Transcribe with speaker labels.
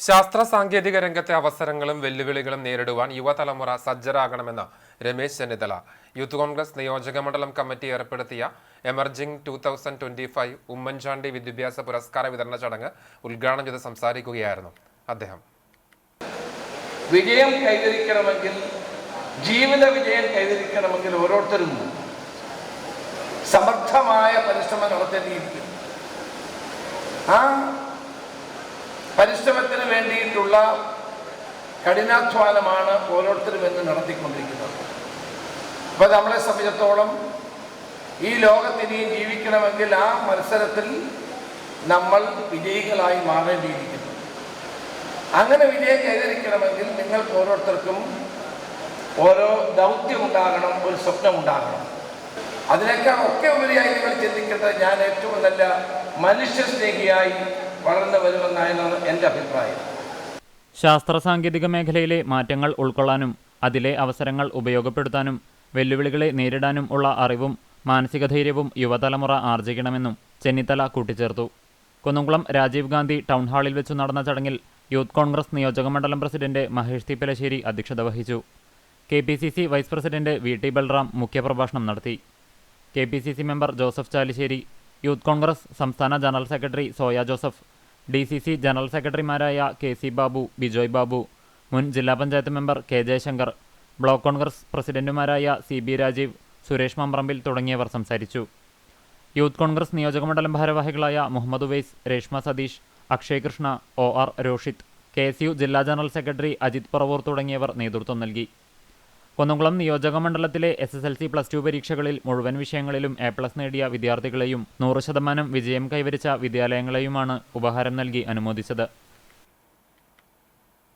Speaker 1: ശാസ്ത്ര സാങ്കേതിക രംഗത്തെ അവസരങ്ങളും വെല്ലുവിളികളും നേരിടുവാൻ യുവതലമുറ സജ്ജരാകണമെന്ന് രമേശ് ചെന്നിത്തല. യൂത്ത് കോൺഗ്രസ് നിയോജക മണ്ഡലം കമ്മിറ്റി ഏർപ്പെടുത്തിയ emerging two thousand twenty five Oommen Chandy വിദ്യാഭ്യാസ പുരസ്കാര വിതരണ ചടങ്ങ് ഉദ്ഘാടനം ചെയ്ത് സംസാരിക്കുകയായിരുന്നു അദ്ദേഹം.
Speaker 2: വിജയം കൈവരിക്കണമെങ്കിൽ ജീവിത വിജയം കൈവരിക്കണമെങ്കിൽ ഓരോരുത്തരും സമർത്ഥമായ പരിശ്രമം നടത്തേണ്ടിയിരിക്കും ആ പരിശ്രമത്തിന് വേണ്ടിയിട്ടുള്ള കഠിനാധ്വാനമാണ് ഓരോരുത്തരും എന്ന് നടത്തിക്കൊണ്ടിരിക്കുന്നത്. അപ്പോൾ നമ്മളെ സംബന്ധിച്ചിടത്തോളം ഈ ലോകത്തിനെയും ജീവിക്കണമെങ്കിൽ ആ മത്സരത്തിൽ നമ്മൾ വിജയികളായി മാറേണ്ടിയിരിക്കുന്നു. അങ്ങനെ വിജയം കൈവരിക്കണമെങ്കിൽ നിങ്ങൾക്ക് ഓരോരുത്തർക്കും ഓരോ ദൗത്യമുണ്ടാകണം ഒരു സ്വപ്നമുണ്ടാകണം. അതിനേക്കാൾ ഒക്കെ ഉപരിയായി നിങ്ങൾ ചിന്തിക്കേണ്ടത് ഞാൻ ഏറ്റവും നല്ല മനുഷ്യ മനുഷ്യസ്നേഹിയായി വളർന്നു വരുമെന്നായിരുന്നു എന്റെ അഭിപ്രായം.
Speaker 3: ശാസ്ത്ര സാങ്കേതിക മേഖലയിലെ മാറ്റങ്ങൾ ഉൾക്കൊള്ളാനും അതിലെ അവസരങ്ങൾ ഉപയോഗപ്പെടുത്താനും വെല്ലുവിളികളെ നേരിടാനും ഉള്ള അറിവും മാനസിക ധൈര്യവും യുവതലമുറ ആർജിക്കണമെന്നും ചെന്നിത്തല കൂട്ടിച്ചേർത്തു. കുന്നംകുളം രാജീവ് ഗാന്ധി ടൗൺ ഹാളിൽ വെച്ച് നടന്ന ചടങ്ങിൽ യൂത്ത് കോൺഗ്രസ് നിയോജക മണ്ഡലം പ്രസിഡന്റ് മഹേഷ് തിപ്പലശ്ശേരി അധ്യക്ഷത വഹിച്ചു. K P C C vice president V T Balram മുഖ്യപ്രഭാഷണം നടത്തി. K P C C member Joseph Chalissery youth congress സംസ്ഥാന general secretary Soya Joseph D C C general സെക്രട്ടറിമാരായ കെ സി ബാബു ബിജോയ് ബാബു മുൻ ജില്ലാ panchayat member K Jayashankar block congress പ്രസിഡന്റുമാരായ C B Rajeev Suresh Mambrambil തുടങ്ങിയവർ സംസാരിച്ചു. Youth Congress നിയോജകമണ്ഡലം ഭാരവാഹികളായ Muhammad Uvais Reshma Satheesh Akshay Krishna O R Roshith K S U ജില്ലാ general secretary Ajith Paravur തുടങ്ങിയവർ നേതൃത്വം നൽകി. കുന്നംകുളം നിയോജക മണ്ഡലത്തിലെ S S L C plus two പരീക്ഷകളിൽ മുഴുവൻ വിഷയങ്ങളിലും എ പ്ലസ് നേടിയ വിദ്യാർത്ഥികളെയും നൂറ് ശതമാനം വിജയം കൈവരിച്ച വിദ്യാലയങ്ങളെയുമാണ് ഉപഹാരം നൽകി അനുമോദിച്ചത്.